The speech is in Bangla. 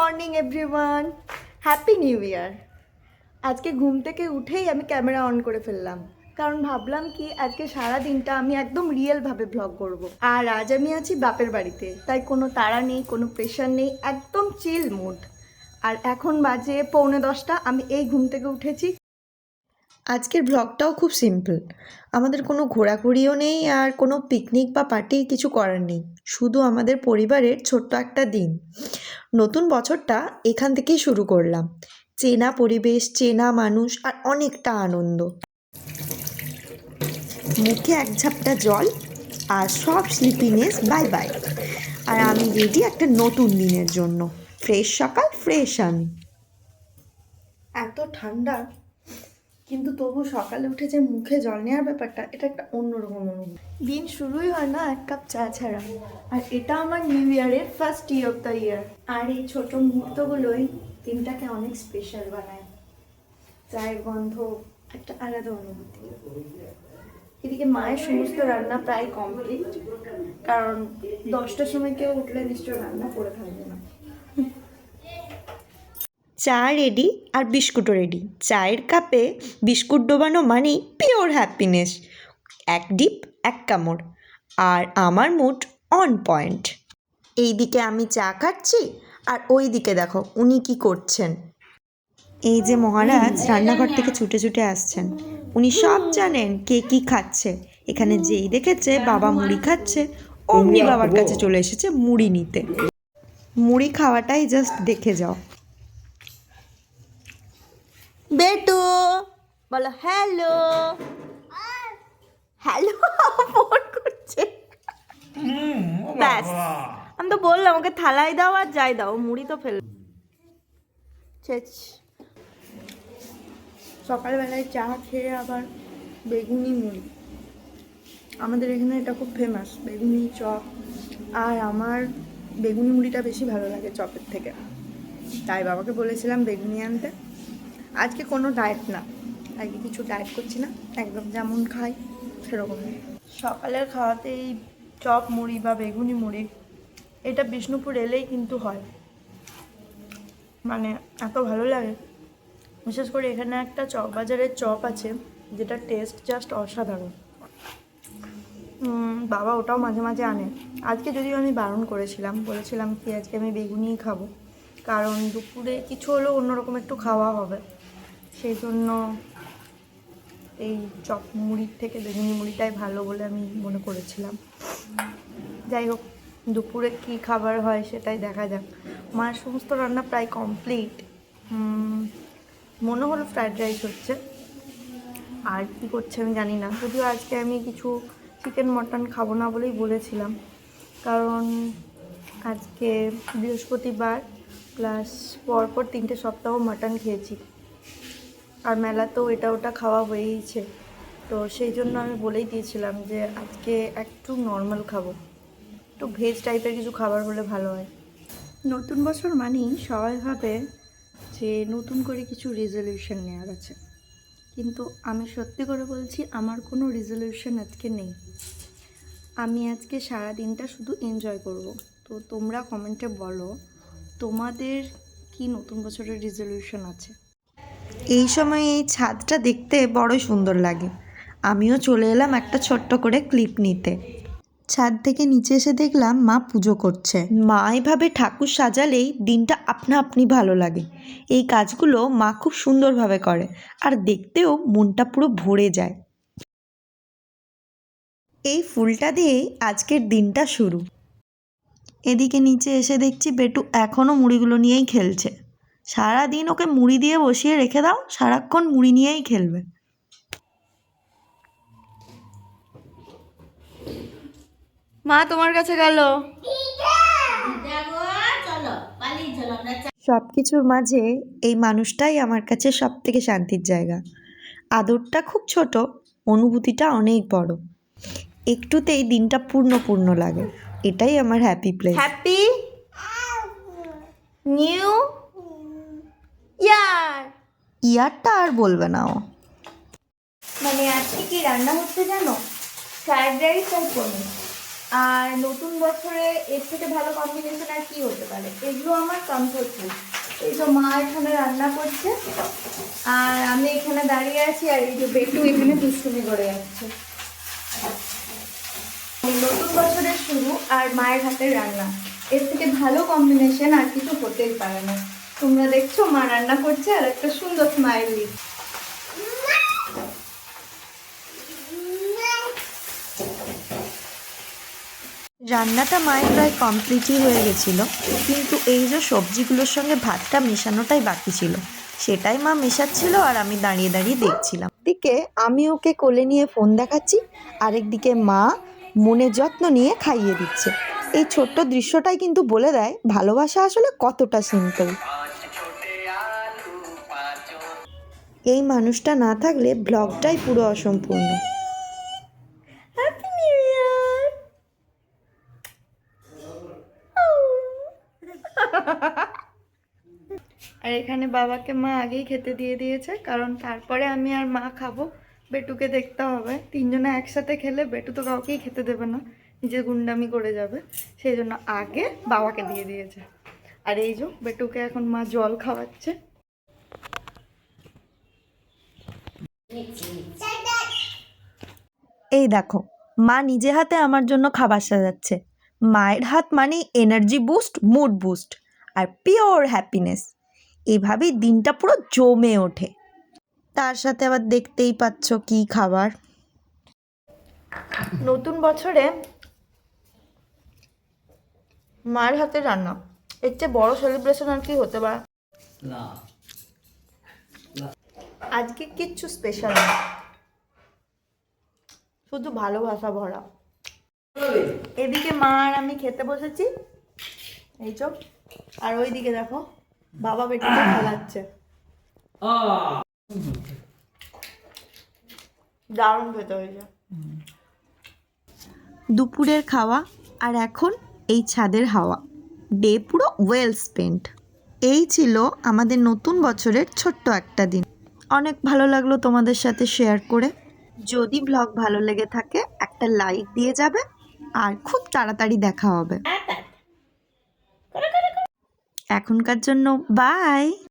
Morning everyone happy new year আজকে ঘুম থেকে উঠেই আমি ক্যামেরা অন করে ফেললাম। কারণ ভাবলাম কি, আজকে সারা দিনটা আমি একদম রিয়েলভাবে ব্লগ করব। আর আজ আমি আছি বাপের বাড়িতে। তাই কোনো তাড়া নেই, কোনো প্রেশার নেই, একদম চিল মুড আর এখন বাজে পৌনে দশটা, আমি এই ঘুম থেকে উঠেছি। আজকের ব্লগটাও খুব সিম্পল আমাদের কোনো ঘোরাঘুরিও নেই আর কোনো পিকনিক বা পার্টি কিছু করার নেই। শুধু আমাদের পরিবারের ছোট্ট একটা দিন। নতুন বছরটা এখান থেকেই শুরু করলাম। চেনা পরিবেশ, চেনা মানুষ আর অনেকটা আনন্দ। মুখে এক ঝাপটা জল আর সব স্লিপিনেস বাই বাই আর আমি রেডি একটা নতুন দিনের জন্য। ফ্রেশ সকাল ফ্রেশ আমি। এত ঠান্ডা। কিন্তু তবু সকালে উঠে যে মুখে জল নেওয়ার ব্যাপারটা এটা একটা অন্যরকম অনুভূতি। দিন শুরুই হয় না এক কাপ চা ছাড়া। আর এটা আমার নিউ ইয়ারের first day of the year আর এই ছোট মুহূর্তগুলোই দিনটাকে অনেক স্পেশাল বানায়। চায়ের গন্ধ একটা আলাদা অনুভূতি। এদিকে মায়ের সমস্ত রান্না প্রায় কমপ্লিট কারণ দশটার সময় কেউ উঠলে নিশ্চয় রান্না করে থাকবে চা রেডি আর বিস্কুটও রেডি চায়ের কাপে বিস্কুট ডোবানো মানেই পিওর হ্যাপিনেস এক ডিপ এক কামড়। আর আমার মুড অন পয়েন্ট এই দিকে আমি চা খাচ্ছি আর ওই দিকে দেখো উনি কি করছেন। এই যে মহারাজ রান্নাঘর থেকে ছুটে ছুটে আসছেন। উনি সব জানেন কে কি খাচ্ছে। এখানে যেই দেখেছে বাবা মুড়ি খাচ্ছে, অমনি বাবার কাছে চলে এসেছে মুড়ি নিতে। মুড়ি খাওয়াটাই জাস্ট দেখে যাও। বেটু বলো হ্যালো। হ্যালো ফোন করছে। ব্যাস আমি তো বললাম ওকে থালায় দাও আর যাই দাও মুড়ি তো ফেল সকালবেলায় চা খেয়ে আবার বেগুনি মুড়ি। আমাদের এখানে এটা খুব ফেমাস বেগুনি চপ। আর আমার বেগুনি মুড়িটা বেশি ভালো লাগে চপের থেকে। তাই বাবাকে বলেছিলাম বেগুনি আনতে। আজকে কোনো ডায়েট না। আজকে কিছু ডায়েট করছি না, একদম যেমন খাই সেরকম। সকালের খাওয়াতেই চপ মুড়ি বা বেগুনি মুড়ি, এটা বিষ্ণুপুর এলেই কিন্তু হয়। মানে এত ভালো লাগে। বিশেষ করে এখানে একটা চপ, বাজারের চপ আছে, যেটা টেস্ট জাস্ট অসাধারণ। বাবা ওটাও মাঝে মাঝে আনে। আজকে যদিও আমি বারণ করেছিলাম, বলেছিলাম কি আজকে আমি বেগুনিই খাব। কারণ দুপুরে কিছু হলেও অন্যরকম একটু খাওয়া হবে। সেই জন্য এই চপ মুড়ির থেকে বেগুনি মুড়িটাই ভালো বলে আমি মনে করেছিলাম। যাই হোক, দুপুরে কি খাবার হয় সেটাই দেখা যাক। মার সমস্ত রান্না প্রায় কমপ্লিট মনে হলো ফ্রায়েড রাইস হচ্ছে। আর কি করছে আমি জানি না। যদিও আজকে আমি কিছু চিকেন মটন খাব না বলেই বলেছিলাম। কারণ আজকে বৃহস্পতিবার। প্লাস পরপর তিনটে সপ্তাহ মাটন খেয়েছি। আর মেলা তো এটা ওটা খাওয়া হয়েইছে। তো সেই জন্য আমি বলেই দিয়েছিলাম যে আজকে একটু নর্মাল খাব। একটু ভেজ টাইপের কিছু খাবার হলে ভালো হয়। নতুন বছর মানেই সবাই ভাবে যে নতুন করে কিছু রেজলিউশন নেওয়ার আছে। কিন্তু আমি সত্যি করে বলছি, আমার কোনো রেজলিউশন আজকে নেই। আমি আজকে সারা দিনটা শুধু এনজয় করব। তো তোমরা কমেন্টে বলো তোমাদের কি নতুন বছরের রেজলিউশন আছে? এই সময় এই ছাদটা দেখতে বড়ই সুন্দর লাগে। আমিও চলে এলাম একটা ছোট্ট করে ক্লিপ নিতে। ছাদ থেকে নিচে এসে দেখলাম মা পুজো করছে। মা এভাবে ঠাকুর সাজালেই দিনটা আপনা আপনি ভালো লাগে। এই কাজগুলো মা খুব সুন্দরভাবে করে, আর দেখতেও মনটা পুরো ভরে যায়। এই ফুলটা দিয়েই আজকের দিনটা শুরু। এদিকে নিচে এসে দেখছি বেটু এখনও মুড়িগুলো নিয়েই খেলছে। সারা দিন ওকে মুড়ি দিয়ে বসিয়ে রেখে দাও সারাক্ষণ মুড়ি নিয়েই খেলবে। মা তোমার কাছে গেল। সব কিছুর মাঝে এই মানুষটাই আমার কাছে সব থেকে শান্তির জায়গা। আদরটা খুব ছোট অনুভূতিটা অনেক বড়। একটুতেই দিনটা পূর্ণ পূর্ণ লাগে। এটাই আমার happy place happy new year ইয়ারটা আর বলবে না ও। মানে আজকে কি রান্না হচ্ছে জানো? ফ্রাইড রাইস আর পনির। আর নতুন বছরে এর থেকে ভালো কম্বিনেশন আর কি হতে পারে? এগুলো আমার কমফোর্ট ফুড এই তো মা এখানে রান্না করছে। আর আমি এখানে দাঁড়িয়ে আছি আর এই যে বেটু এখানে দুষ্টুমি করে যাচ্ছে। নতুন বছরের শুরু আর মায়ের হাতের রান্না। এর থেকে ভালো কম্বিনেশন আর কিছু হতেই পারে না। তোমরা দেখছ মা রান্না করছে আর একটা সুন্দর স্মাইল দিচ্ছে। রান্নাটা মায়ের প্রায় কমপ্লিটই হয়ে গেছিল কিন্তু এই যে সবজিগুলোর সঙ্গে ভাতটা মেশানোটাই বাকি ছিল। সেটাই মা মেশাচ্ছিল আর আমি দাঁড়িয়ে দাঁড়িয়ে দেখছিলাম। দিকে আমি ওকে কোলে নিয়ে ফোন দেখাচ্ছি আরেকদিকে মা মনে যত্ন নিয়ে খাইয়ে দিচ্ছে। এই ছোট্ট দৃশ্যটাই কিন্তু বলে দেয় ভালোবাসা আসলে কতটা সিম্পল এই মানুষটা না থাকলে ব্লগটাই পুরো অসম্পূর্ণ। আর এখানে বাবাকে মা আগেই খেতে দিয়ে দিয়েছে কারণ তারপরে আমি আর মা খাব। বেটুকে দেখতে হবে। তিনজনে একসাথে খেলে বেটু তো কাউকেই খেতে দেবে না। নিজে গুন্ডামি করে যাবে। সেই জন্য আগে বাবাকে দিয়ে দিয়েছে। আর এই যে বেটুকে এখন মা জল খাওয়াচ্ছে। এই দেখো, মা নিজে হাতে আমার জন্য খাবার সাজাচ্ছে। মায়ের হাত মানে এনার্জি বুস্ট মুড বুস্ট আর পিওর হ্যাপিনেস এভাবেই দিনটা পুরো জমে ওঠে। তার সাথে আবার দেখতেই পাচ্ছ কি খাবার। নতুন বছরে মায়ের হাতে রান্না। এর চেয়ে বড় সেলিব্রেশন আর কি হতে পারে? আজকে কিচ্ছু স্পেশাল না। শুধু ভালোবাসা ভরা। এদিকে মা আর আমি খেতে বসেছি। এই চোখ। আর ওইদিকে দেখো বাবা বেটিকে খেলাচ্ছে। দারুণ খেতে হয়েছে। দুপুরের খাওয়া আর এখন এই ছাদের হাওয়া। ডে পুরো ওয়েল স্পেন্ট এই ছিল আমাদের নতুন বছরের ছোট্ট একটা দিন। অনেক ভালো লাগল তোমাদের সাথে শেয়ার করে। যদি ব্লগ ভালো লেগে থাকে একটা লাইক দিয়ে যাবে আর খুব তাড়াতাড়ি দেখা হবে। এখনকার জন্য বাই